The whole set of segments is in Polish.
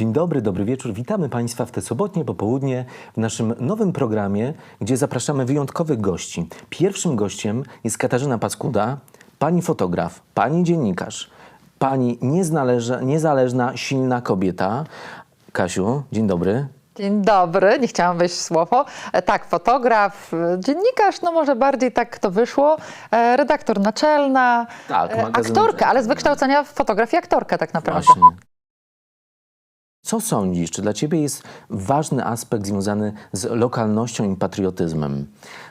Dzień dobry, dobry wieczór. Witamy Państwa w te sobotnie popołudnie w naszym nowym programie, gdzie zapraszamy wyjątkowych gości. Pierwszym gościem jest Katarzyna Paskuda, pani fotograf, pani dziennikarz, pani niezależna, niezależna silna kobieta. Kasiu, dzień dobry. Dzień dobry, nie chciałam wejść w słowo. E, Tak, fotograf, e, dziennikarz, no może bardziej tak to wyszło. E, Redaktor naczelna, Tak, aktorka, ale z wykształcenia fotograf i aktorka tak naprawdę. Właśnie. Co sądzisz? Czy dla Ciebie jest ważny aspekt związany z lokalnością i patriotyzmem?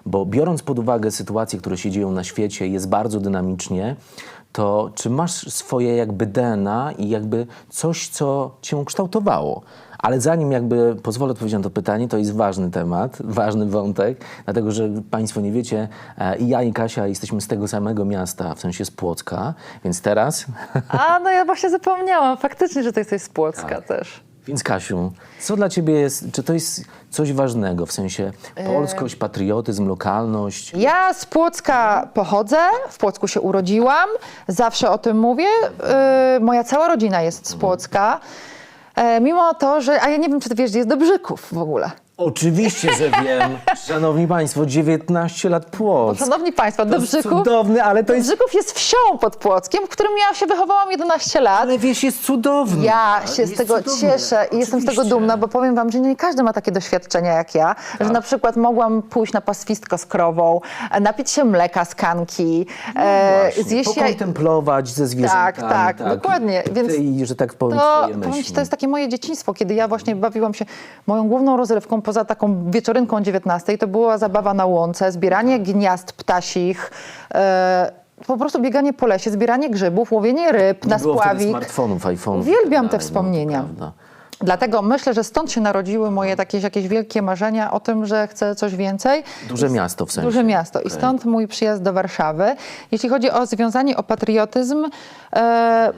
Bo biorąc pod uwagę sytuacje, które się dzieją na świecie, jest bardzo dynamicznie, to czy masz swoje jakby DNA i jakby coś, co Cię kształtowało? Ale zanim jakby pozwolę odpowiedzieć na to pytanie, to jest ważny temat, ważny wątek, dlatego że Państwo nie wiecie, e, i ja i Kasia jesteśmy z tego samego miasta, w sensie z Płocka, więc teraz A, no ja właśnie zapomniałam, faktycznie, że to jesteś z Płocka Tak. też. Więc Kasiu, co dla Ciebie jest, czy to jest coś ważnego, w sensie polskość, patriotyzm, lokalność? Ja z Płocka pochodzę, w Płocku się urodziłam, zawsze o tym mówię. E, moja cała rodzina jest z Płocka. E, mimo to, że, a ja nie wiem, czy ty wiesz, gdzie jest Dobrzyków w ogóle. Oczywiście, że wiem. Szanowni Państwo, 19 lat Płock. Szanowni Państwo, To jest Dobrzyków, cudowny, ale to jest... Dobrzyków jest wsią pod Płockiem, w którym ja się wychowałam 11 lat. Ale wieś jest cudowny. Ja się Jest z tego cieszę i jestem z tego Oczywiście. dumna, bo powiem wam, że nie każdy ma takie doświadczenia jak ja, Tak. że na przykład mogłam pójść na pastwisko z krową, e, napić się mleka z kanki, e, No Właśnie, zjeść jaj... Pokontemplować ze zwierzętami. tak, dokładnie, więc I, że tak powiem, To, powiem myśli. ci, to jest takie moje dzieciństwo, kiedy ja właśnie bawiłam się moją główną rozrywką poza taką wieczorynką o 19, to była zabawa na łące, zbieranie gniazd ptasich, e, po prostu bieganie po lesie, zbieranie grzybów, łowienie ryb na było spławik. smartfonów, iPhone'ów. i Uwielbiam tak te wspomnienia. No, prawda. Dlatego myślę, że stąd się narodziły moje takie jakieś wielkie marzenia o tym, że chcę coś więcej. Duże miasto w sensie. Duże miasto. I stąd mój przyjazd do Warszawy. Jeśli chodzi o związanie, o patriotyzm, e,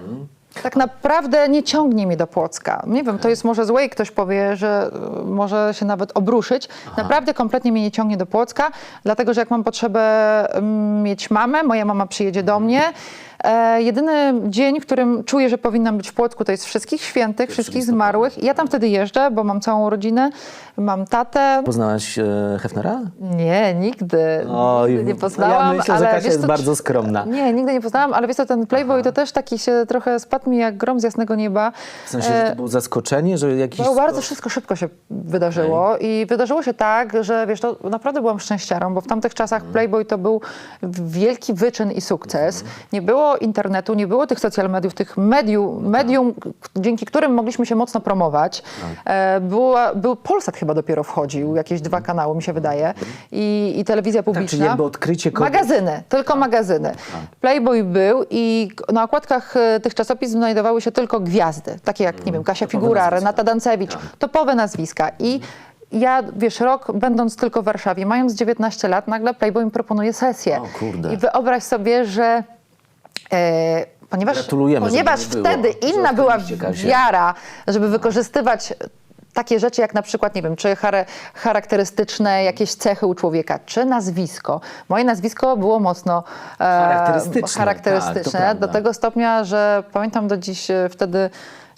tak naprawdę nie ciągnie mnie do Płocka. Nie wiem, to jest może złe i ktoś powie, że e, może się nawet obruszyć. Naprawdę kompletnie mnie nie ciągnie do Płocka, dlatego że jak mam potrzebę mm, mieć mamę, moja mama przyjedzie do mnie. E, jedyny dzień, w którym czuję, że powinnam być w Płocku, to jest wszystkich świętych, wszystkich zmarłych. I ja tam wtedy jeżdżę, bo mam całą rodzinę, mam tatę. Poznałaś e, Hefnera? Nie, nigdy. Oj, nigdy nie ja poznałam. myślę, że ale Kasia wiesz jest co, bardzo skromna. Nie, nigdy nie poznałam, ale wiesz co, ten Playboy to też taki się trochę spadł mi jak grom z jasnego nieba. W sensie, że to było zaskoczenie, że jakiś... Bo bardzo wszystko szybko się wydarzyło i wydarzyło się tak, że wiesz, to naprawdę byłam szczęściarą, bo w tamtych czasach Mhm. Playboy to był wielki wyczyn i sukces. Nie było internetu, nie było tych social mediów, tych medium, medium k- dzięki którym mogliśmy się mocno promować. E, była, był Polsat chyba dopiero wchodził, jakieś dwa kanały mi się wydaje i, i telewizja publiczna. Tak, jakby odkrycie kogoś- Magazyny, tylko magazyny. Playboy był i na okładkach e, tych czasopism znajdowały się tylko gwiazdy, takie jak, nie wiem, Kasia Topowe Figura. Renata Dancewicz, topowe nazwiska. I ja, wiesz, rok będąc tylko w Warszawie, mając 19 lat, nagle Playboy mi proponuje sesję. O kurde. I wyobraź sobie, że ponieważ, że ponieważ nie było, wtedy że inna była wiara, żeby wykorzystywać takie rzeczy jak na przykład, nie wiem, czy charakterystyczne jakieś cechy u człowieka, czy nazwisko. Moje nazwisko było mocno e, Charakterystyczne, tak, charakterystyczne prawda. do tego stopnia, że pamiętam do dziś e, wtedy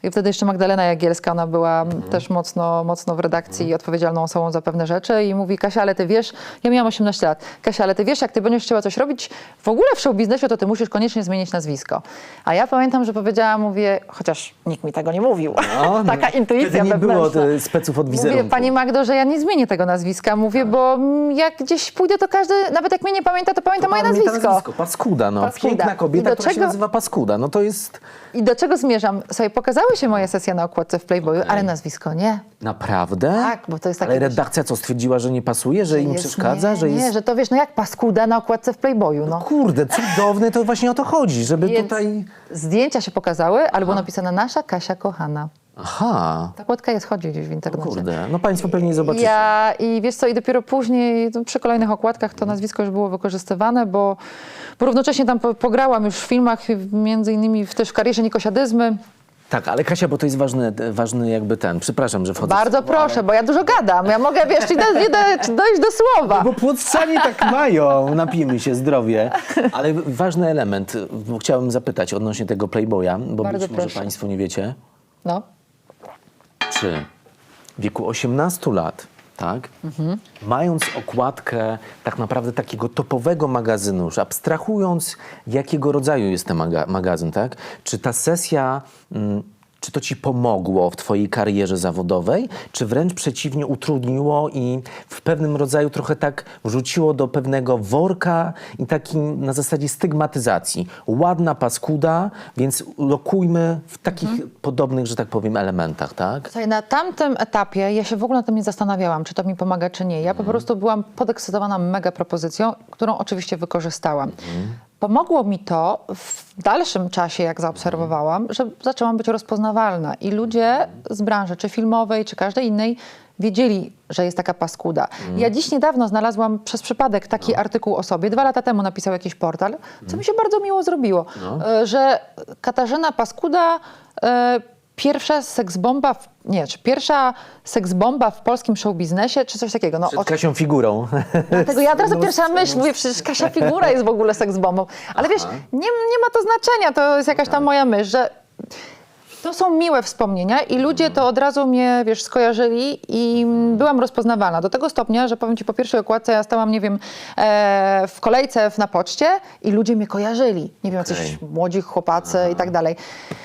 i wtedy jeszcze Magdalena Jagielska, ona była Mhm. też mocno, mocno w redakcji i odpowiedzialną osobą za pewne rzeczy i mówi, Kasia, ale ty wiesz, ja miałam 18 lat, Kasia, ale ty wiesz, jak ty będziesz chciała coś robić w ogóle w show biznesie, to ty musisz koniecznie zmienić nazwisko. A ja pamiętam, że powiedziałam, mówię, chociaż nikt mi tego nie mówił, No, taka no, intuicja Wtedy nie było wewnętrzna. e, speców od wizerunku. Mówię, pani Magdo, że ja nie zmienię tego nazwiska. Mówię, Tak. bo jak gdzieś pójdę, to każdy, nawet jak mnie nie pamięta, to pamięta moje Pamięta nazwisko. nazwisko. Paskuda, no. Paskuda. Piękna kobieta, która się czego- nazywa Paskuda. No to jest... I do czego zmierzam? Sobie pokazały się moje sesje na okładce w Playboyu, ale nazwisko nie. Naprawdę? Tak, bo to jest takie- Ale redakcja co, stwierdziła, że nie pasuje, że im Jest- przeszkadza, nie, że nie, jest... że to wiesz, no jak paskuda na okładce w Playboyu, no. Kurde, cudowne, to właśnie o to chodzi, żeby Więc tutaj... Zdjęcia się pokazały, było napisane nasza Kasia kochana. Aha, Ta okładka jest, chodzi gdzieś w internecie. kurde. No państwo pewnie zobaczycie. Ja i wiesz co, i dopiero później no, przy kolejnych okładkach to nazwisko już było wykorzystywane, bo, bo równocześnie tam po, pograłam już w filmach, między innymi w, też w karierze Nikosiadyzmy. Tak, ale Kasia, bo to jest ważny, ważny jakby ten, przepraszam, że wchodzę Bardzo proszę, bo ja dużo gadam. Ja mogę, wiesz, nie do, dojść do słowa. Bo płocczanie tak mają, napijmy się, zdrowie. Ale ważny element, bo chciałem zapytać odnośnie tego Playboya, bo Bardzo być może proszę. Państwo nie wiecie. No. czy w wieku 18 lat, tak, mając okładkę tak naprawdę takiego topowego magazynu, już abstrahując, jakiego rodzaju jest ten maga- magazyn, tak, czy ta sesja, mm, czy to ci pomogło w twojej karierze zawodowej, czy wręcz przeciwnie utrudniło i w pewnym rodzaju trochę tak wrzuciło do pewnego worka i takim na zasadzie stygmatyzacji. Ładna paskuda, więc lokujmy w takich podobnych, że tak powiem, elementach, tak? Słuchaj, na tamtym etapie ja się w ogóle na tym nie zastanawiałam, czy to mi pomaga, czy nie. Ja po prostu byłam podekscytowana mega propozycją, którą oczywiście wykorzystałam. Pomogło mi to w dalszym czasie, jak zaobserwowałam, że zaczęłam być rozpoznawalna i ludzie z branży, czy filmowej, czy każdej innej, wiedzieli, że jest taka paskuda. Ja dziś niedawno znalazłam przez przypadek taki artykuł o sobie. Dwa lata temu napisał jakiś portal, co mi się bardzo miło zrobiło, e, że Katarzyna Paskuda e, pierwsza seksbomba, w, nie, czy pierwsza seksbomba w polskim showbiznesie, czy coś takiego. No, Przed Kasią figurą. Dlatego ja od razu pierwsza myśl, mówię, przecież Kasia Figura jest w ogóle seksbombą. Ale wiesz, nie, nie ma to znaczenia, to jest jakaś tam moja myśl, że to są miłe wspomnienia i ludzie to od razu mnie, wiesz, skojarzyli i byłam rozpoznawalna. Do tego stopnia, że powiem ci, po pierwszej okładce ja stałam, nie wiem, e, w kolejce w- na poczcie i ludzie mnie kojarzyli. Nie wiem, jacyś Okej. młodzi chłopacy i tak dalej.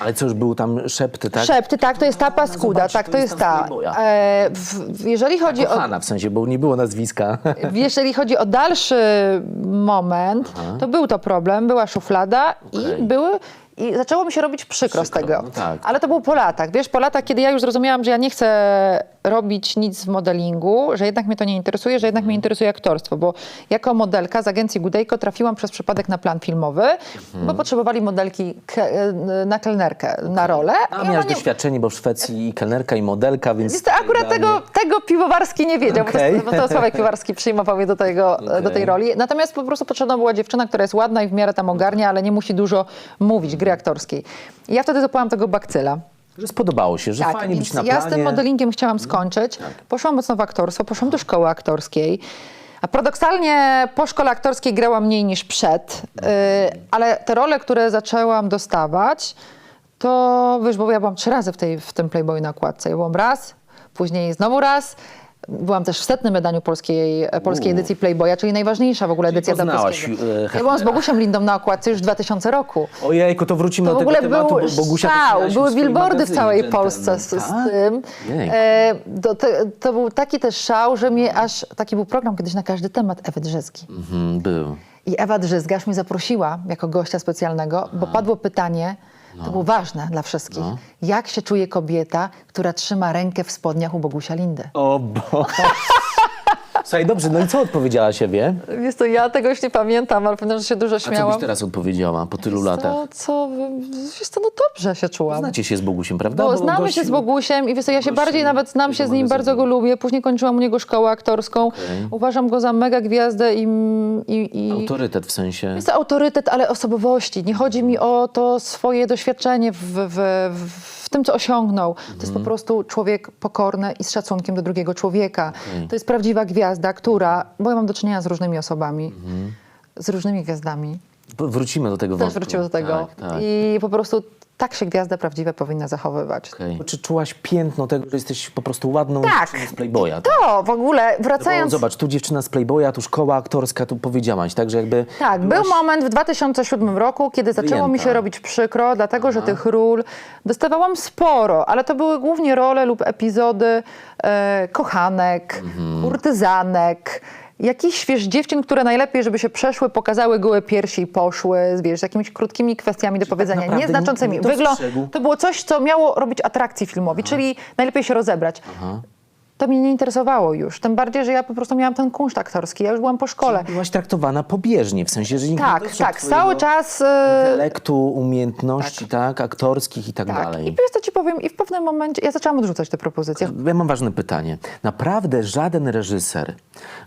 Ale co już były tam szepty, tak? Szepty, tak, to jest ta paskuda, zobacz, tak, to to jest ta. E, w, jeżeli chodzi o... Kochana w sensie, bo nie było nazwiska. Jeżeli chodzi o dalszy moment, to był to problem, była szuflada Okej. i były. I zaczęło mi się robić przykro, z Przykro, tego. no tak. Ale to było po latach. Wiesz, po latach, kiedy ja już zrozumiałam, że ja nie chcę robić nic w modelingu, że jednak mnie to nie interesuje, że jednak Mhm. mnie interesuje aktorstwo, bo jako modelka z agencji Gudejko trafiłam przez przypadek na plan filmowy, Mhm. bo potrzebowali modelki ke- na kelnerkę, na rolę. A miałaś nie- doświadczenie, bo w Szwecji i kelnerka, i modelka, więc... Wiesz co, akurat tego, tego Piwowarski nie wiedział, Okej. bo, to, bo to Sławek Piwowarski przyjmował mnie do, tego, Okej. do tej roli. Natomiast po prostu potrzebna była dziewczyna, która jest ładna i w miarę tam ogarnia, ale nie musi dużo mówić, gry aktorskiej. I ja wtedy zapałam tego bakcyla. Że spodobało się, że fajnie Tak, więc być na ja planie. Tak. z tym modelingiem chciałam skończyć. Poszłam mocno w aktorstwo, poszłam do szkoły aktorskiej. A paradoksalnie po szkole aktorskiej grałam mniej niż przed, Mhm. y, ale te role, które zaczęłam dostawać, to wiesz, bo ja byłam trzy razy w, tej, w tym Playboyu na okładce. Ja byłam raz, później znowu raz. Byłam też w setnym wydaniu polskiej, polskiej U. edycji Playboya, czyli najważniejsza w ogóle Czyli edycja dla polskiego. e, Ja byłam z Bogusiem Lindą na okładce już w 2000 roku. Ojejku, to wrócimy To w do ogóle tego tematu, był bo Bogusia szał, były billboardy w całej Polsce z, z tak? tym. E, to, to, był taki też szał, że mnie aż, taki był program kiedyś na każdy temat Ewy Drzyzgi. Mhm, był. I Ewa Drzyzga aż mnie zaprosiła jako gościa specjalnego, bo padło pytanie, to było ważne dla wszystkich, No. jak się czuje kobieta, która trzyma rękę w spodniach u Bogusia Lindy? O bo... Słuchaj, dobrze, no i co odpowiedziała siebie? Wiesz to ja tego już nie pamiętam, ale pamiętam, że się dużo A co śmiałam. byś teraz odpowiedziała po tylu latach? Co, co, wiesz co, no dobrze się czułam. Znacie się z Bogusiem, prawda? Bo znamy się z Bogusiem i wiesz, co, ja się gościu bardziej nawet znam się z nim, bardzo go lubię. Później kończyłam u niego szkołę aktorską. Uważam go za mega gwiazdę i... i, i Autorytet w sensie... jest to autorytet, ale osobowości. Nie chodzi mi o to swoje doświadczenie w, w, w, w tym, co osiągnął. To Mhm. jest po prostu człowiek pokorny i z szacunkiem do drugiego człowieka. Okej. To jest prawdziwa gwiazda, która... Bo ja mam do czynienia z różnymi osobami, Mhm. z różnymi gwiazdami. Wrócimy do tego Też wątku. do tego. Tak, tak. I po prostu tak się gwiazda prawdziwa powinna zachowywać. Okej. Czy czułaś piętno tego, że jesteś po prostu ładną Tak. dziewczyną z Playboya? To w ogóle, Bo wracając... zobacz, tu dziewczyna z Playboya, tu szkoła aktorska, tu powiedziałaś, tak, że jakby... Tak, był moment w 2007 roku, kiedy zaczęło mi się robić przykro, dlatego że tych ról dostawałam sporo, ale to były głównie role lub epizody e, kochanek, Mhm. kurtyzanek, jakichś wiesz, dziewczyn, które najlepiej, żeby się przeszły, pokazały gołe piersi i poszły, wiesz, z jakimiś krótkimi kwestiami do powiedzenia, naprawdę nieznaczącymi. nie- nie Wyglą- to było coś, co miało robić atrakcji filmowi, czyli najlepiej się rozebrać. To mnie nie interesowało już, tym bardziej, że ja po prostu miałam ten kunszt aktorski, ja już byłam po szkole. Byłaś traktowana pobieżnie, w sensie, że nikt nie Tak, tak, cały czas... e, intelektu, umiejętności, tak, aktorskich i tak, Tak. I dalej. wiesz co ci powiem, i w pewnym momencie ja zaczęłam odrzucać te propozycje. Ja mam ważne pytanie. Naprawdę żaden reżyser,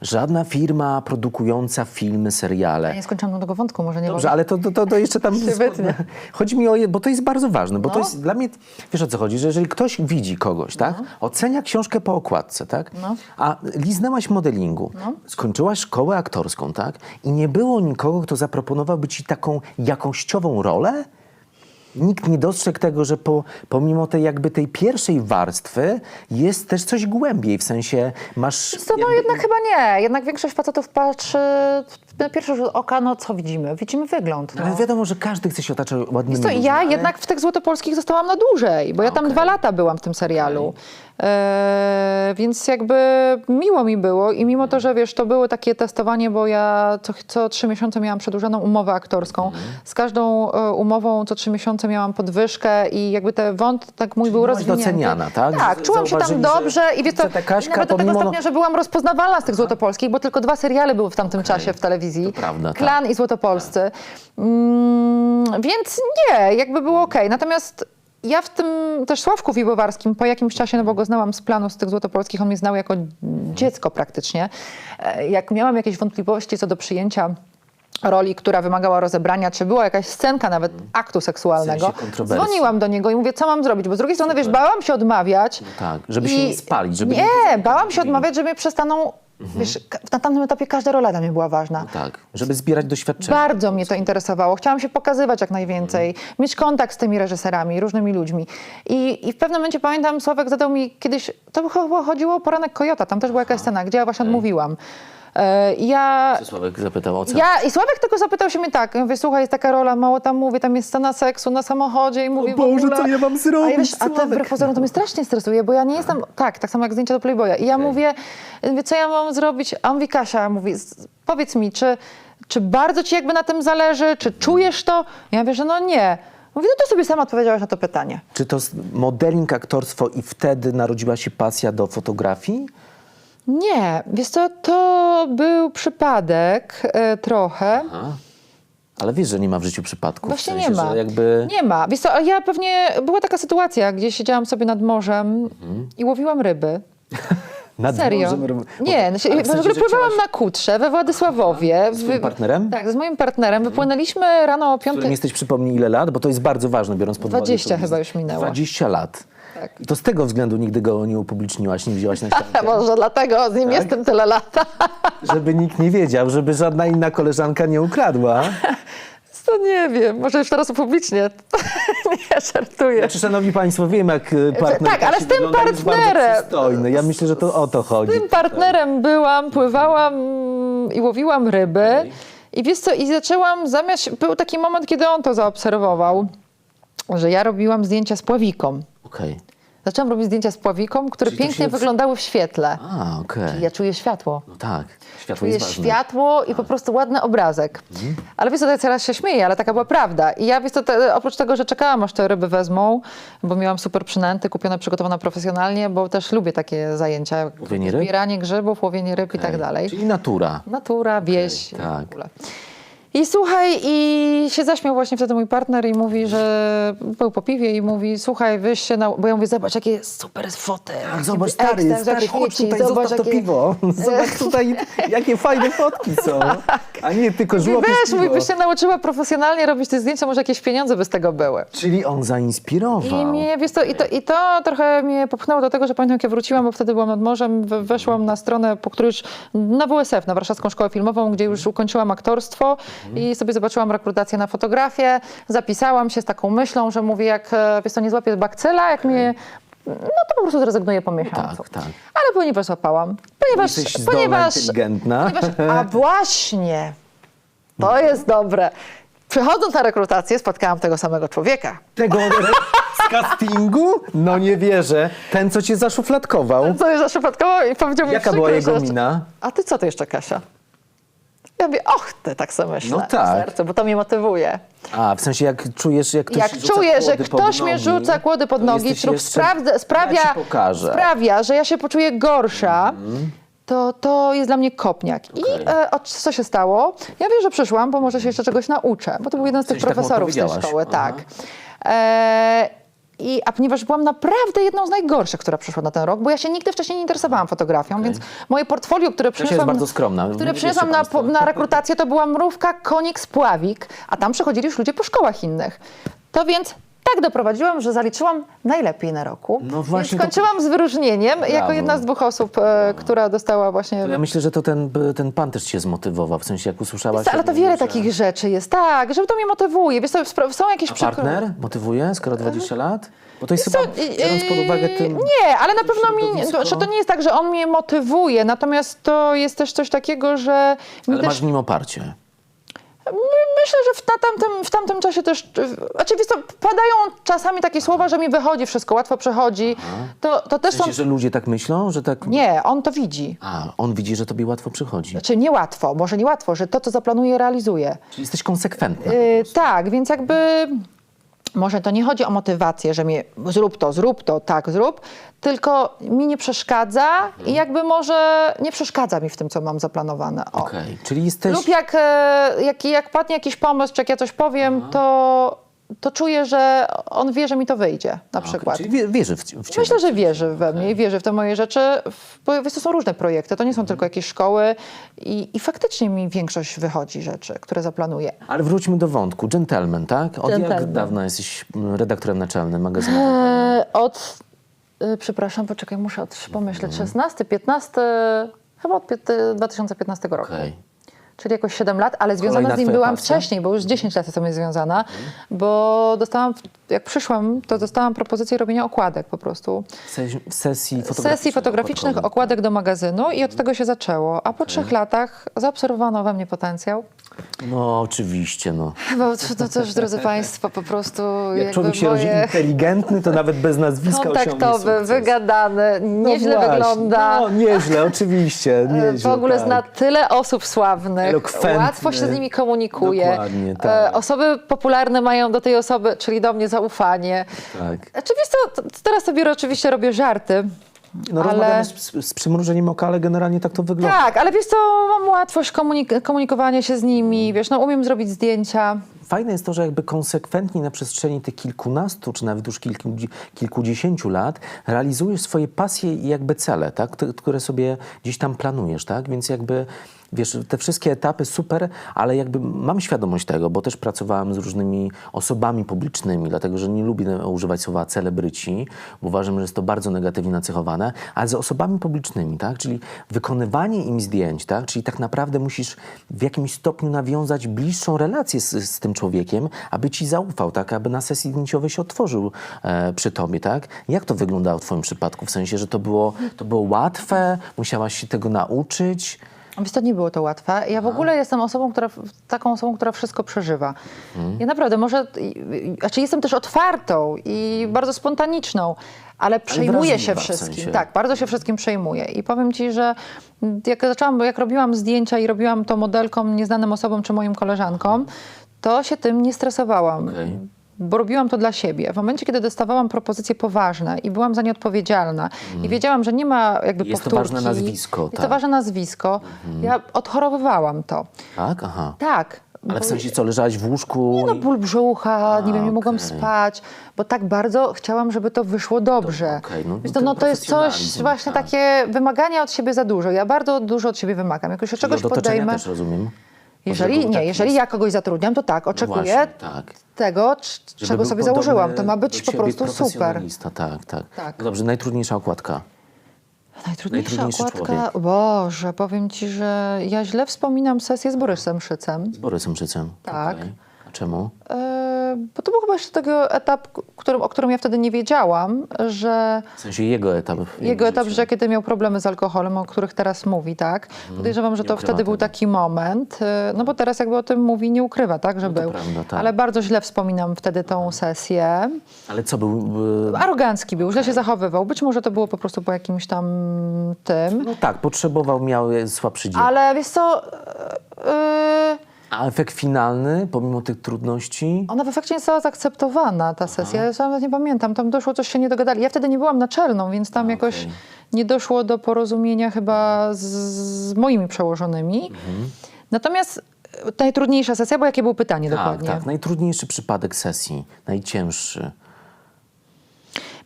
żadna firma produkująca filmy, Ja seriale. nie skończyłam tego wątku, może nie Dobrze, mogę. ale to, to, to, to jeszcze tam... Chodzi mi o... Bo to jest bardzo ważne, bo to No. jest dla mnie... Wiesz o co chodzi? Że jeżeli ktoś widzi kogoś, tak? Ocenia książkę po okładce, tak? No. A liznęłaś modelingu, skończyłaś szkołę aktorską, tak? I nie było nikogo, kto zaproponowałby ci taką jakościową rolę? Nikt nie dostrzegł tego, że po, pomimo tej jakby tej pierwszej warstwy jest też coś głębiej, w sensie masz... Co, no jednak chyba nie. Jednak większość facetów patrzy na pierwszy rzut oka, no co widzimy? Widzimy wygląd. No. Ale wiadomo, że każdy chce się otaczać ładnymi Wiesz co, ludźmi, ja ale- jednak w tych Złotopolskich zostałam na dłużej, bo ja tam Okej. dwa lata byłam w tym serialu. E, więc jakby miło mi było i mimo to, że wiesz, to było takie testowanie, bo ja co, co trzy miesiące miałam przedłużoną umowę aktorską. Mhm. Z każdą e, umową co trzy miesiące miałam podwyżkę i jakby ten wąt tak mój był byłaś rozwinięty. doceniana, tak? Tak, Że czułam się tam dobrze i wiesz co, Kaśka nawet do tego no- stopnia, że byłam rozpoznawalna z tych Złotopolskich, bo tylko dwa seriale były w tamtym czasie w telewizji. To prawda, tak. Klan i Złotopolscy. Mm, więc nie, jakby było okej. Natomiast ja w tym też Sławku Wibowarskim po jakimś czasie, no bo go znałam z planu z tych Złotopolskich, on mnie znał jako dziecko praktycznie. E, Jak miałam jakieś wątpliwości co do przyjęcia roli, która wymagała rozebrania, czy była jakaś scenka nawet aktu seksualnego, W sensie dzwoniłam do niego i mówię, co mam zrobić, bo z drugiej strony, wiesz, bałam się odmawiać. Tak, żeby się nie spalić, żeby Nie, nie- bałam się odmawiać, że mnie przestaną, wiesz, ka- na tamtym etapie każda rola dla mnie była ważna. Tak, żeby zbierać doświadczenie. Bardzo mnie to interesowało. Chciałam się pokazywać jak najwięcej, mieć kontakt z tymi reżyserami, różnymi ludźmi. I, I w pewnym momencie pamiętam, Sławek zadał mi kiedyś, to chyba chodziło o poranek Kojota, tam też była jakaś scena, gdzie ja właśnie odmówiłam. E, Ja, Sławek zapytał o co? ja, I Sławek tylko zapytał się mnie tak, mówię, słuchaj, jest taka rola, mało tam mówię, tam jest scena seksu na samochodzie i mówi O Boże, co ja mam zrobić, A, ja wiesz, a to Sławek? wbrew pozorom to mnie strasznie stresuje, bo ja nie jestem, tak, tak samo jak zdjęcia do Playboya. I ja mówię, mówię, co ja mam zrobić? A on mówi, Kasia, mówi, powiedz mi, czy, czy bardzo ci jakby na tym zależy, czy czujesz to? Ja mówię, że no nie. Mówi, no to sobie sama odpowiedziałaś na to pytanie. Czy to modeling, aktorstwo i wtedy narodziła się pasja do fotografii? Nie, wiesz co, to był przypadek e, trochę. A. Ale wiesz, że nie ma w życiu przypadków. Właśnie w sensie, nie ma. Jakby... Nie ma. Wiesz co, ja pewnie, była taka sytuacja, gdzie siedziałam sobie nad morzem i łowiłam ryby. Nad Serio? morzem Nie, no się, w sensie, pływałam chciałaś- na Kutrze we Władysławowie. Z twoim partnerem? Tak, z moim partnerem. Wypłynęliśmy rano o Którym 5. jesteś, przypomnij, ile lat? Bo to jest bardzo ważne, biorąc pod uwagę... 20 to- chyba już minęło. 20 lat. Tak. I to z tego względu nigdy go nie upubliczniłaś, nie wzięłaś na ściankę. Może dlatego z nim jestem tyle lata. żeby nikt nie wiedział, żeby żadna inna koleżanka nie ukradła. To nie wiem, może już teraz publicznie. nie, żartuję. Znaczy, szanowni państwo, wiem jak y, partner tak, ale z tym partnerem. przystojny. Ja myślę, że to o to chodzi. Z tym partnerem byłam, pływałam mm, i łowiłam ryby. I wiesz co, i zaczęłam zamiast, był taki moment, kiedy on to zaobserwował, że ja robiłam zdjęcia z pławiką. Okej. Zaczęłam robić zdjęcia z pławiką, które Czyli to pięknie się w- wyglądały w świetle. A, okej. Ja czuję światło. No tak, światło Czuję jest ważne. światło i po prostu ładny obrazek. Mhm. Ale wiesz co, teraz się śmieję, ale taka była prawda. I ja wiesz co, te, oprócz tego, że czekałam aż te ryby wezmą, bo miałam super przynęty, kupione, przygotowane profesjonalnie, bo też lubię takie zajęcia. jak Łowienie ryb? Zbieranie grzybów, łowienie ryb i tak dalej. Czyli natura. Natura, wieś. tak. w ogóle. I słuchaj, i się zaśmiał właśnie wtedy mój partner i mówi, że był po piwie i mówi, słuchaj, wyś się na... Bo ja mówię, zobacz, jakie super foty. Tak, zobacz, stary, jak stary, chodź tutaj, zobacz, to jakie- piwo. Zobacz tutaj, jakie fajne fotki są. A nie tylko I żłopiesz wiesz, mówi, piwo. byś się nauczyła profesjonalnie robić te zdjęcia, może jakieś pieniądze by z tego były. Czyli on zainspirował. I mnie, wiesz co, i to, i to trochę mnie popchnęło do tego, że pamiętam, jak ja wróciłam, bo wtedy byłam nad morzem, we- weszłam na stronę, po której już, na WSF, na Warszawską Szkołę Filmową, gdzie już ukończyłam aktorstwo i sobie zobaczyłam rekrutację na fotografię, zapisałam się z taką myślą, że mówię, jak, e, wiesz co, nie złapię bakcyla, jak mnie, no to po prostu zrezygnuję po miesiącu. Tak, tak. Ale ponieważ złapałam, ponieważ, Jesteś ponieważ, inteligentna. ponieważ, a właśnie, to jest dobre. Przychodząc na rekrutację spotkałam tego samego człowieka. Tego z castingu? No nie wierzę. Ten, co cię zaszufladkował. Co jest zaprzypadkowo i powiedział mi Jaka była jego mina? A ty co to jeszcze, Kasia? Ja mówię, och, ty tak sobie myślę No tak. w sercu, bo to mnie motywuje. A, w sensie jak czujesz, jak ktoś Jak czuję, że ktoś mnie nogi, rzuca kłody pod nogi lub jeszcze- sprawdza, sprawia, Ja sprawia, że ja się poczuję gorsza, to, to jest dla mnie kopniak. I e, o, co się stało? Ja wiem, że przyszłam, bo może się jeszcze czegoś nauczę, bo to był jeden z tych taką profesorów z tej szkoły, Aha. tak. E, i, a ponieważ byłam naprawdę jedną z najgorszych, która przyszła na ten rok, bo ja się nigdy wcześniej nie interesowałam fotografią, więc moje portfolio, które jest przyniosłam, bardzo skromna. które przyniosłam na, po- na rekrutację, to była mrówka, konik, spławik, a tam przychodzili już ludzie po szkołach innych. To więc tak doprowadziłam, że zaliczyłam najlepiej na roku. No właśnie Więc to- skończyłam z wyróżnieniem jako Brawo. jedna z dwóch osób, e, która dostała właśnie... To ja myślę, że to ten, ten pan też cię zmotywował, w sensie jak usłyszałaś... Ale to wiele że- takich rzeczy jest, tak, że to mnie motywuje. Wiesz, spra- są jakieś przykre- partner motywuje, skoro 20 lat? Bo to jest Wiesz co, chyba, biorąc pod uwagę yy, tym... Nie, ale na pewno mi, środowisko. że to nie jest tak, że on mnie motywuje, natomiast to jest też coś takiego, że Ale też, masz w nim oparcie. Myślę, że w, na tamtym, w tamtym czasie też, znaczy wiesz co, padają czasami takie słowa, że mi wychodzi wszystko, łatwo przechodzi, to, to też W są... sensie, że ludzie tak myślą, że tak... Nie, on to widzi. A, on widzi, że tobie łatwo przychodzi. Znaczy niełatwo, może niełatwo, że to, co zaplanuje, realizuje. Czyli jesteś konsekwentna. Yy, tak, więc jakby może to nie chodzi o motywację, że mi zrób to, zrób to, tak, zrób, tylko mi nie przeszkadza i jakby może nie przeszkadza mi w tym, co mam zaplanowane. Okej, czyli jesteś... Lub jak, e, jak, jak padnie jakiś pomysł, czy jak ja coś powiem, to, to czuję, że on wie, że mi to wyjdzie na przykład. Czyli wie- wierzy w, w ciebie. Myślę, że wierzy we mnie i wierzy w te moje rzeczy, bo wiesz, to są różne projekty, to nie są tylko jakieś szkoły i, i faktycznie mi większość wychodzi rzeczy, które zaplanuję. Ale wróćmy do wątku. Gentleman, tak? Od jak Gentleman. dawna jesteś mm, redaktorem naczelnym magazynu? E, od, e, przepraszam, poczekaj, muszę od, pomyśleć, 16, 15, chyba od pięt- 2015 roku. Okej. Czyli jakoś 7 lat, ale związana Kolejna z nim byłam pasja? wcześniej, bo już 10 lat jestem związana, bo dostałam, jak przyszłam, to dostałam propozycję robienia okładek po prostu. Sesji fotograficznych. Sesji fotograficznych, okładek do magazynu i od tego się zaczęło. A po trzech latach zaobserwowano we mnie potencjał. No oczywiście, no. Bo to, to też, drodzy Państwo, po prostu Jak człowiek się rodzi moje inteligentny, to nawet bez nazwiska kontaktowy, wygadany, No nieźle właśnie, wygląda. No nieźle, oczywiście, E, nieźle, w ogóle tak. zna tyle osób sławnych, Elokwentny. łatwo się z nimi komunikuje. Dokładnie, tak. E, Osoby popularne mają do tej osoby, czyli do mnie zaufanie. Tak. Oczywiście to, to teraz sobie oczywiście robię żarty. No Ale- z, z przymrużeniem oka, ale generalnie tak to wygląda. Tak, ale wiesz co, mam łatwość komunik- komunikowania się z nimi, wiesz, no umiem zrobić zdjęcia. Fajne jest to, że jakby konsekwentnie na przestrzeni tych kilkunastu, czy nawet już kilku, kilkudziesięciu lat realizujesz swoje pasje i jakby cele, tak? Które sobie gdzieś tam planujesz, tak? Więc jakby, wiesz, te wszystkie etapy super, ale jakby mam świadomość tego, bo też pracowałem z różnymi osobami publicznymi, dlatego, że nie lubię używać słowa celebryci, bo uważam, że jest to bardzo negatywnie nacechowane, ale z osobami publicznymi, tak? Czyli wykonywanie im zdjęć, tak? Czyli tak naprawdę musisz w jakimś stopniu nawiązać bliższą relację z, z tym człowiekiem, aby ci zaufał, tak? Aby na sesji zdjęciowej się otworzył e, przy tobie, tak? Jak to wyglądało w twoim przypadku? W sensie, że to było, to było łatwe? Musiałaś się tego nauczyć? Więc to nie było to łatwe. Ja w ogóle jestem osobą, która, taką osobą, która wszystko przeżywa. Ja naprawdę może, znaczy jestem też otwartą i bardzo spontaniczną, ale przejmuję się wrażliwa w wszystkim. sensie. Tak, bardzo się wszystkim przejmuję. I powiem ci, że jak zaczęłam, jak robiłam zdjęcia i robiłam to modelkom, nieznanym osobom czy moim koleżankom, to się tym nie stresowałam. Okej. Bo robiłam to dla siebie. W momencie, kiedy dostawałam propozycje poważne i byłam za nie odpowiedzialna i wiedziałam, że nie ma jakby Mm. Jest to powtórki. ważne nazwisko, Jest tak. to ważne nazwisko. Ja odchorowywałam to. Tak? Aha. Tak. Ale w sensie co, leżałaś w łóżku? nie no, ból brzucha, nie wiem, nie mogłam spać, bo tak bardzo chciałam, żeby to wyszło dobrze. okej, no Więc ten to, no, to jest coś właśnie tak. takie wymagania od siebie za dużo. Ja bardzo dużo od siebie wymagam. Jak już się czegoś podejmę, też rozumiem? Jeżeli, nie, jeżeli ja kogoś zatrudniam, to tak, No oczekuję właśnie, tak. tego, Żeby czego sobie założyłam. To ma być po prostu super. Tak, tak. Tak. No dobrze, najtrudniejsza okładka. Najtrudniejsza Najtrudniejszy okładka. Boże, powiem ci, że ja źle wspominam sesję z Borysem Szycem. Z Borysem Szycem. Tak. Okej. A czemu? E, bo to był chyba jeszcze tego etap, którym, o którym ja wtedy nie wiedziałam, że W sensie jego etap. jego etap życia. życia, kiedy miał problemy z alkoholem, o których teraz mówi, tak? Podejrzewam, że to wtedy był taki moment, e, no bo teraz jakby o tym mówi, nie ukrywa, tak, że No był. prawda, tak. Ale bardzo źle wspominam wtedy tą sesję. Ale co był... y, Arogancki był, źle się zachowywał. Być może to było po prostu po jakimś tam tym. No tak, potrzebował, miał słabszy dzień. Ale wiesz co, e, A efekt finalny, pomimo tych trudności... Ona w efekcie nie została zaakceptowana, ta sesja. Ja nawet nie pamiętam, tam doszło, coś się nie dogadali. Ja wtedy nie byłam naczelną, więc tam A, jakoś nie doszło do porozumienia chyba z, z moimi przełożonymi. Mhm. Natomiast e, najtrudniejsza sesja, bo jakie było pytanie Tak, dokładnie? tak. Najtrudniejszy przypadek sesji. Najcięższy.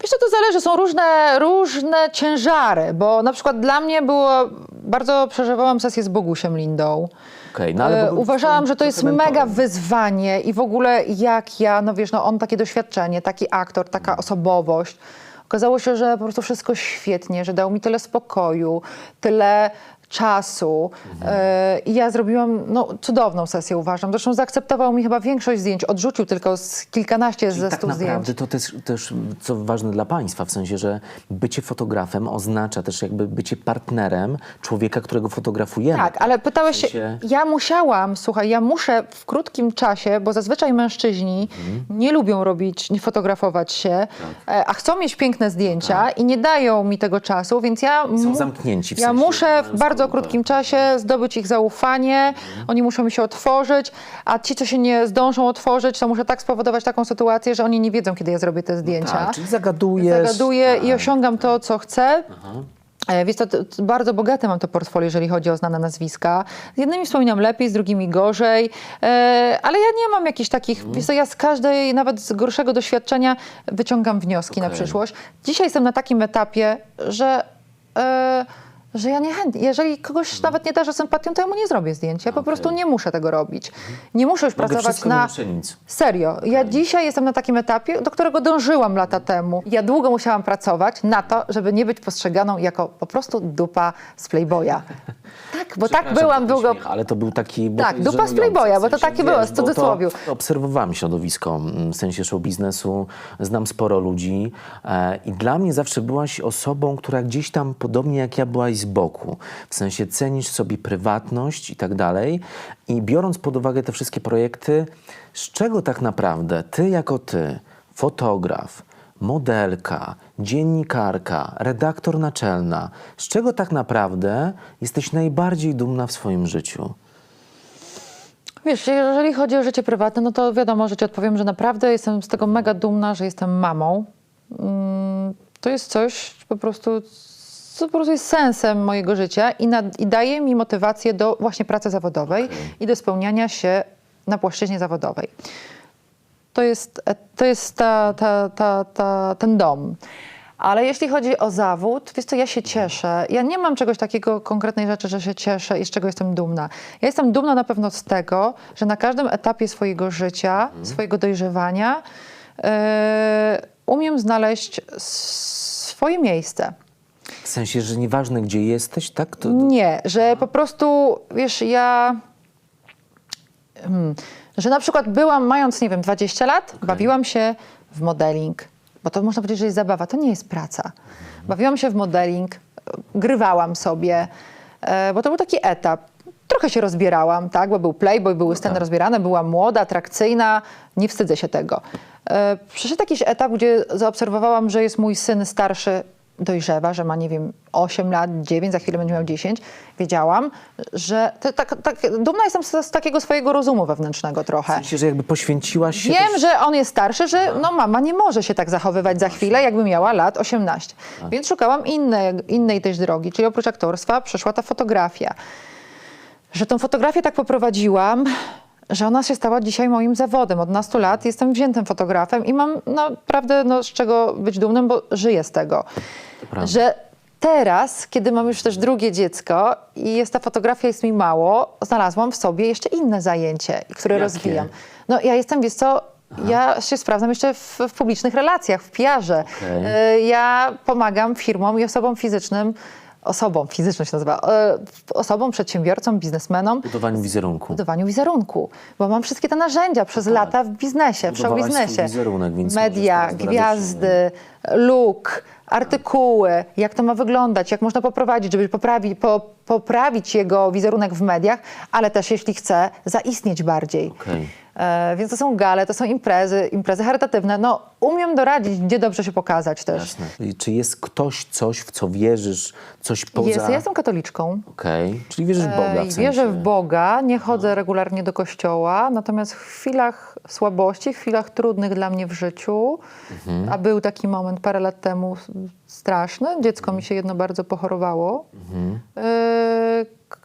Wiesz co, to zależy, są różne, różne ciężary, bo na przykład dla mnie było bardzo przeżywałam sesję z Bogusiem Lindą. Okej, no ale E, Uważałam, że to jest mega wyzwanie i w ogóle jak ja, no wiesz, no on takie doświadczenie, taki aktor, taka osobowość. Okazało się, że po prostu wszystko świetnie, że dał mi tyle spokoju, tyle czasu e, i ja zrobiłam no, cudowną sesję, uważam. Zresztą zaakceptował mi chyba większość zdjęć, odrzucił tylko z kilkanaście ze tak stu naprawdę zdjęć. to też, też, co ważne dla państwa, w sensie, że bycie fotografem oznacza też jakby bycie partnerem człowieka, którego fotografujemy. Tak, ale pytałeś W się, sensie- ja musiałam, słuchaj, ja muszę w krótkim czasie, bo zazwyczaj mężczyźni nie lubią robić, nie fotografować się, e, a chcą mieć piękne zdjęcia i nie dają mi tego czasu, więc ja... Są zamknięci w Ja sensie, muszę w bardzo krótkim czasie zdobyć ich zaufanie, oni muszą mi się otworzyć, a ci, co się nie zdążą otworzyć, to muszę tak spowodować taką sytuację, że oni nie wiedzą, kiedy ja zrobię te zdjęcia. Tak, czyli zagadujesz. Zagaduję i tak. osiągam to, co chcę. E, Więc to, to bardzo bogate mam to portfolio, jeżeli chodzi o znane nazwiska. Z jednymi wspominam lepiej, z drugimi gorzej, e, ale ja nie mam jakichś takich, Mhm. wiesz ja z każdej, nawet z gorszego doświadczenia wyciągam wnioski na Okej. przyszłość. Dzisiaj jestem na takim etapie, że... E, że ja niechętnie, jeżeli kogoś nawet nie darzę sympatią, to ja mu nie zrobię zdjęcia. Ja po Mhm. Okej. prostu nie muszę tego robić. Nie muszę już Mogę pracować na... Serio. Ja dzisiaj jestem na takim etapie, do którego dążyłam lata temu. Ja długo musiałam pracować na to, żeby nie być postrzeganą jako po prostu dupa z Playboya. Tak, bo tak byłam długo. Śmiech, ale to był taki. Tak, dupa z Playboya, w bo to takie było, z bo to cudzysłowiu. Obserwowałem środowisko w sensie show biznesu, znam sporo ludzi e, i dla mnie zawsze byłaś osobą, która gdzieś tam podobnie jak ja byłaś z boku. W sensie cenisz sobie prywatność i tak dalej. I biorąc pod uwagę te wszystkie projekty, z czego tak naprawdę ty jako ty, fotograf, modelka, dziennikarka, redaktor naczelna, z czego tak naprawdę jesteś najbardziej dumna w swoim życiu? Wiesz, jeżeli chodzi o życie prywatne, no to wiadomo, że ci odpowiem, że naprawdę jestem z tego mega dumna, że jestem mamą. Mm, To jest coś po prostu, co po prostu jest sensem mojego życia i, i daje mi motywację do właśnie pracy zawodowej i do spełniania się na płaszczyźnie zawodowej. To jest, e, to jest ta, ta, ta, ta, ten dom. Ale jeśli chodzi o zawód, wiesz co, ja się cieszę. Ja nie mam czegoś takiego, konkretnej rzeczy, że się cieszę i z czego jestem dumna. Ja jestem dumna na pewno z tego, że na każdym etapie swojego życia, swojego dojrzewania e, umiem znaleźć swoje miejsce. W sensie, że nieważne gdzie jesteś, tak? To, Nie, że po prostu, wiesz, ja. Hmm, że na przykład byłam, mając, nie wiem, 20 lat, bawiłam się w modeling, bo to można powiedzieć, że jest zabawa, to nie jest praca. Bawiłam się w modeling, grywałam sobie, e, bo to był taki etap. Trochę się rozbierałam, tak, bo był playboy, były sceny rozbierane, byłam młoda, atrakcyjna, nie wstydzę się tego. E, Przyszedł jakiś etap, gdzie zaobserwowałam, że jest mój syn starszy, dojrzewa, że ma, nie wiem, 8 lat, 9, za chwilę będzie miał 10, wiedziałam, że to, tak, tak, dumna jestem z, z takiego swojego rozumu wewnętrznego w trochę. sensie, że jakby poświęciłaś się Wiem, też... że on jest starszy, że no mama nie może się tak zachowywać za chwilę, jakby miała lat 18. Więc szukałam inne, innej też drogi, czyli oprócz aktorstwa przyszła ta fotografia. Że tą fotografię tak poprowadziłam, że ona się stała dzisiaj moim zawodem. Od 12 lat jestem wziętym fotografem i mam naprawdę no, z czego być dumnym, bo żyję z tego. Że teraz, kiedy mam już też drugie dziecko i jest ta fotografia jest mi mało, znalazłam w sobie jeszcze inne zajęcie, które Jakie? rozwijam. No ja jestem, wiesz co, ja się sprawdzam jeszcze w, w publicznych relacjach, w PR-ze. Okej. Y, Ja pomagam firmom i osobom fizycznym, osobom, fizycznym się nazywa, y, osobom, przedsiębiorcom, biznesmenom, budowaniu wizerunku. budowaniu wizerunku, bo mam wszystkie te narzędzia przez lata w biznesie, w biznesie. wizerunek, więc Media, gwiazdy, look, artykuły, jak to ma wyglądać, jak można poprowadzić, żeby poprawi, po, poprawić jego wizerunek w mediach, ale też jeśli chce zaistnieć bardziej. Okej. E, więc to są gale, to są imprezy, imprezy charytatywne. No, umiem doradzić, gdzie dobrze się pokazać też. Jasne. I Czy jest ktoś, coś, w co wierzysz, coś poza... Jest, ja jestem katoliczką. Okej, czyli wierzysz w Boga E, w i sensie. Wierzę w Boga, nie chodzę regularnie do kościoła, natomiast w chwilach słabości, w chwilach trudnych dla mnie w życiu, Mhm. a był taki moment parę lat temu straszny, dziecko mi się jedno bardzo pochorowało. Mhm. K-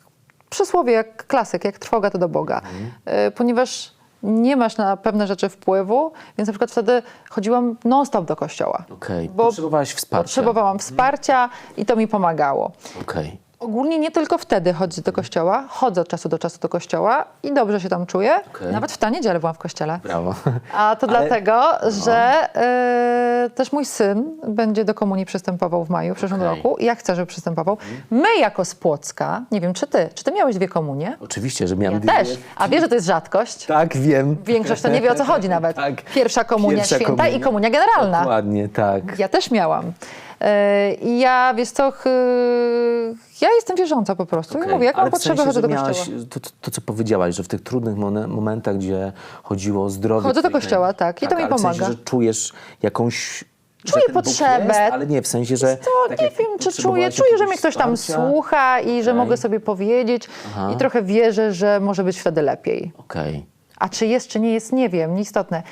przysłowie jak klasyk, jak trwoga to do Boga. Mhm. E, ponieważ nie masz na pewne rzeczy wpływu, więc na przykład wtedy chodziłam non-stop do kościoła. Okej, Bo potrzebowałaś wsparcia. Potrzebowałam wsparcia i to mi pomagało. Okej. Ogólnie nie tylko wtedy chodzę do kościoła, chodzę od czasu do czasu do kościoła i dobrze się tam czuję. Okej. Nawet w ta niedzielę byłam w kościele. Brawo. A to Ale- dlatego, że y, też mój syn będzie do komunii przystępował w maju w przyszłym Okej. roku i ja chcę, żeby przystępował. My jako z Płocka, nie wiem czy ty, czy ty miałeś dwie komunie? Oczywiście, że miałem Ja dwie- też. A wiesz, że to jest rzadkość? Tak, wiem. Większość to nie wie o co chodzi nawet. Tak. Pierwsza komunia Pierwsza święta komunia. i komunia generalna. Dokładnie, tak. Ja też miałam. E, I ja, wiesz co, ja jestem wierząca po prostu. I mówię, jak mam potrzebę, chodzę do kościoła. To, to, to, co powiedziałaś, że w tych trudnych momentach, gdzie chodziło o zdrowie... Chodzę do kościoła, tak, i to mi ale W sensie, pomaga. że czujesz jakąś... Czuję potrzebę. Jest, ale nie, w sensie, że... To tak nie wiem, czy czuję. Czuję, że mnie ktoś tam wsparcia. słucha i że mogę sobie powiedzieć Aha. i trochę wierzę, że może być wtedy lepiej. Okej. A czy jest, czy nie jest, nie wiem, nieistotne.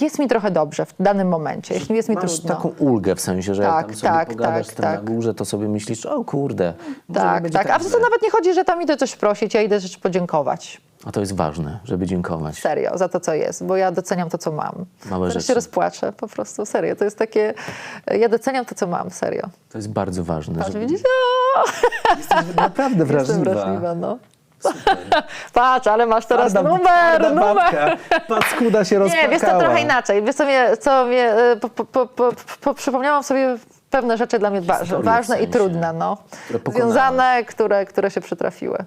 Jest mi trochę dobrze w danym momencie, jeśli jest mi Masz trudno. taką ulgę w sensie, że Tak, jak tam sobie tak, pogadasz tak, z tym na tak. górze, to sobie myślisz, o kurde, Tak, tak. A w zasadzie nawet nie chodzi, że tam idę coś prosić, ja idę rzecz podziękować. A to jest ważne, żeby dziękować. Serio, za to, co jest, bo ja doceniam to, co mam. Małe rzeczy. się rozpłaczę, po prostu, serio. To jest takie, ja doceniam to, co mam, serio. To jest bardzo ważne. Patrz, żeby- widzisz? O, Jesteś naprawdę jestem wrażliwa. wrażliwa, no. Patrz, ale masz teraz Twarda- numer, twarda numer. babka. Paskuda się rozpłakała. Nie, wiesz co, trochę inaczej. Wiesz co mnie, co mnie e, po, po, po, po, po, przypomniałam sobie pewne rzeczy dla mnie w ważne i trudne, no. które. Związane, które, które się przytrafiły.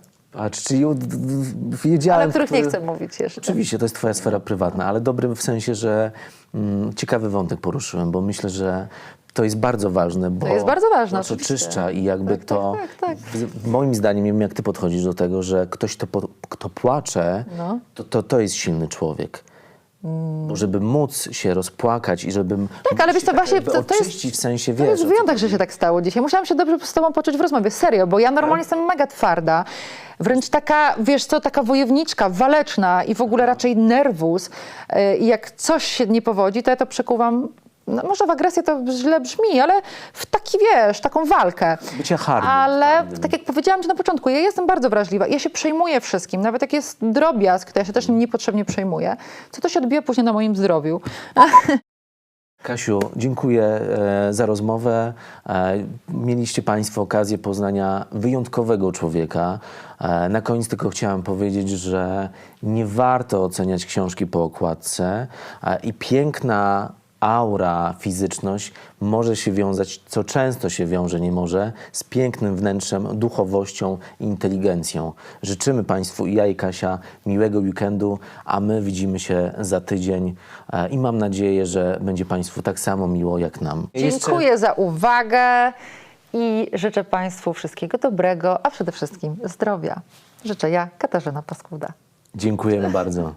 D- d- wiedziałem... Ale o których nie chcę mówić jeszcze. Oczywiście, to jest twoja sfera prywatna, ale dobrym w sensie, że mm, ciekawy wątek poruszyłem, bo myślę, że to jest bardzo ważne, bo jest bardzo ważne, nas oczyszcza i jakby Tak, to, tak, tak, tak. moim zdaniem, nie wiem jak ty podchodzisz do tego, że ktoś, kto, po, kto płacze, No. to, to, to jest silny człowiek. Bo żeby móc się rozpłakać i żeby Tak, ale wiesz co, właśnie to, to jest, w sensie, to wiesz, jest o co wyjątek, że się tak stało dzisiaj. Musiałam się dobrze z tobą poczuć w rozmowie, serio, bo ja normalnie jestem mega twarda, wręcz taka, wiesz co, taka wojowniczka, waleczna i w ogóle raczej nerwus. Yy, I jak coś się nie powodzi, to ja to przekuwam, no może w agresję to źle brzmi, ale w taki, wiesz, taką walkę. Bycie hardym, Ale hardym. tak jak powiedziałam ci na początku, ja jestem bardzo wrażliwa. Ja się przejmuję wszystkim. Nawet jak jest drobiazg, to ja się też niepotrzebnie przejmuję. Co to się odbija później na moim zdrowiu. Kasiu, dziękuję e, za rozmowę. E, mieliście Państwo okazję poznania wyjątkowego człowieka. E, na koniec tylko chciałem powiedzieć, że nie warto oceniać książki po okładce i piękna aura, fizyczność może się wiązać, co często się wiąże, nie może, z pięknym wnętrzem, duchowością i inteligencją. Życzymy Państwu i ja i Kasia miłego weekendu, a my widzimy się za tydzień e, i mam nadzieję, że będzie Państwu tak samo miło jak nam. Dziękuję za uwagę i życzę Państwu wszystkiego dobrego, a przede wszystkim zdrowia. Życzę ja, Katarzyna Paskuda. Dziękujemy bardzo.